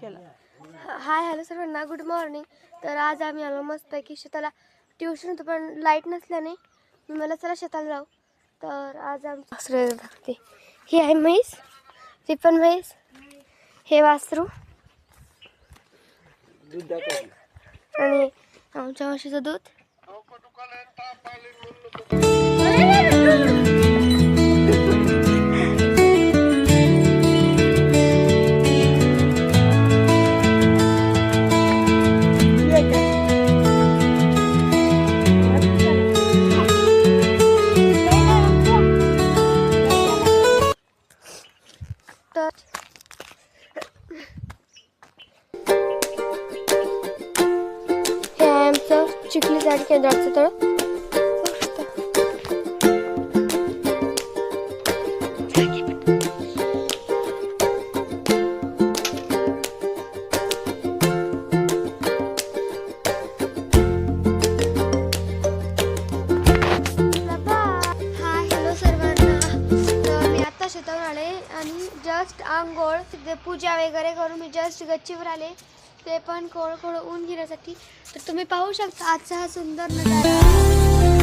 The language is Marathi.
केलं. हाय हॅलो सर्वांना गुड मॉर्निंग. तर आज आम्ही आलो मस्तपैकी शेताला. ट्युशन होतं पण लाइट नसल्याने मी मला चला शेताला जाऊ. तर आज आमचं वासरू दाखवते ही आहे म्हैस. ती पण म्हैस. हे वासरू. आणि आमच्या म्हशीचं दूध. तर हे आहे आमचं चिखली झाड केंद्राचं शेतावर आले आणि जस्ट आंघोळ पूजा वगैरे करून मी जस्ट गच्चीवर आले. ते पण कोळ ऊन घेण्यासाठी. तर तुम्ही पाहू शकता आजचा हा सुंदर नजारा.